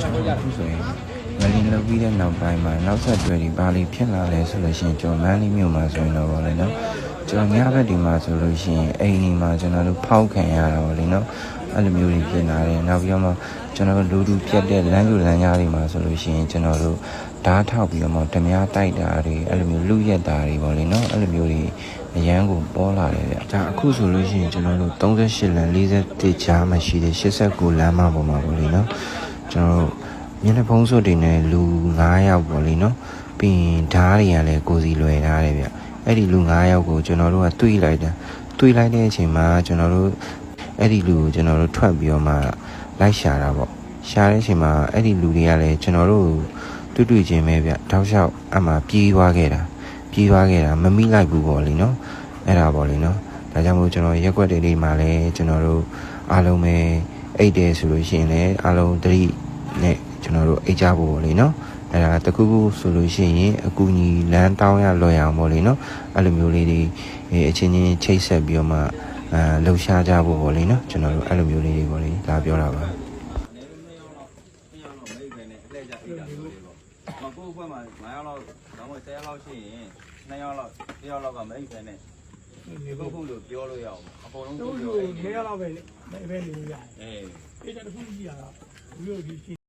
အခုဆိုရင်မလီလောက်ပြီးတဲ့နောက်ပိုင်းမှာနောက်ဆက်တွဲဒီဘာလီဖြစ်လာလဲဆိုလို့ရှိရင်ကျွန်တော်မန်းလေးမြို့မှာဆိုရင်တော့ဗောလေနော်ကျွန်တော်ညဘက်ဒီမှာဆိုလို့ရှိရင်အိမ်ဒီမှာကျွန်တော်တို့ဖောက်ခံရတာဗောလေနော်အဲ့လိုမျိုးတွေပြင်လာတယ်နောက်ပြီးတော့မှကျွန်တော်တို့လူလူပြတ်တဲ့လမ်းကျူလမ်းကြားတွေမှာဆိုလို့ရှိရင်ကျွန်တော်တို့ဓာတ်ထောက်ပြီးတော့မှဓမြတိုက်တာတွေအဲ့လိုမျိုးလူရက်တာတွေဗောလေနော်အဲ့လိုမျိုးတွေအရန်ကိုပေါ်လာတယ်ဗျ။ဒါအခုဆိုလို့ရှိရင်ကျွန်တော်တို့38လမ်း41ကြားမှာရှိတဲ့89လမ်းမပေါ်မှာဗောလေနော် ကျွန်တော်တို့မျက်နှာဖုံးစွပ်တွေနဲ့လူ9ယောက်ပေါ့လေနော်ပြီးရင်ဓားတွေကလည်းကိုစီလွယ်ထားတယ်ဗျအဲ့ဒီလူ9ယောက်ကိုကျွန်တော်တို့ကတွေးလိုက်တာတွေးလိုက်တဲ့အချိန်မှာကျွန်တော်တို့အဲ့ဒီလူကိုကျွန်တော်တို့ထွက်ပြီးတော့မှလိုက်ရှာတာပေါ့ရှာတဲ့အချိန်မှာအဲ့ဒီလူတွေကလည်းကျွန်တော်တို့တွေ့တွေ့ချင်းပဲဗျတောက်လျှောက်အမှပြေးသွားခဲ့တာပြေးသွားခဲ့တာမမိလိုက်ဘူးပေါ့လေနော်အဲ့ဒါပေါ့လေနော်ဒါကြောင့်မို့ကျွန်တော်ရက်ွက်တွေလေးမှာလည်းကျွန်တော်တို့အားလုံးပဲ အိတ်တယ်ဆိုလို့ရှိရင်လည်းအားလုံးတတိနဲ့ကျွန်တော်တို့အိတ်ကြဖို့ပေါ့လေနော်အဲ့ဒါတခုခုဆိုလို့ရှိရင်အကူညီလမ်းတောင်းရလွယ်အောင်ပေါ့လေနော်အဲ့လိုမျိုးလေးတွေအဲအချင်းချင်းချိတ်ဆက်ပြီးတော့မှအဲလှူရှားကြဖို့ပေါ့လေနော်ကျွန်တော်တို့အဲ့လိုမျိုးလေးတွေပေါ့လေဒါပြောတာပါနှစ်ယောက်လောက်မိတ်ပဲနဲ့အလှည့်ကြအိတ်တာဆိုလေးပေါ့။မကိုယ့်ဘက်မှာ9ယောက်လောက်တော့မ10ယောက်လောက်ရှိရင်2ယောက်လောက်1ယောက်လောက်ကမိတ်ပဲနဲ့ ဒီဘုတ်ဖို့လို့ပြောလို့ရအောင်အကုန်လုံးတို့ပြောလူပြောနေရတော့ပဲလေပဲနေလို့ရတယ်အေးအေးတခုကြီးရတာဘူးလို့ဒီ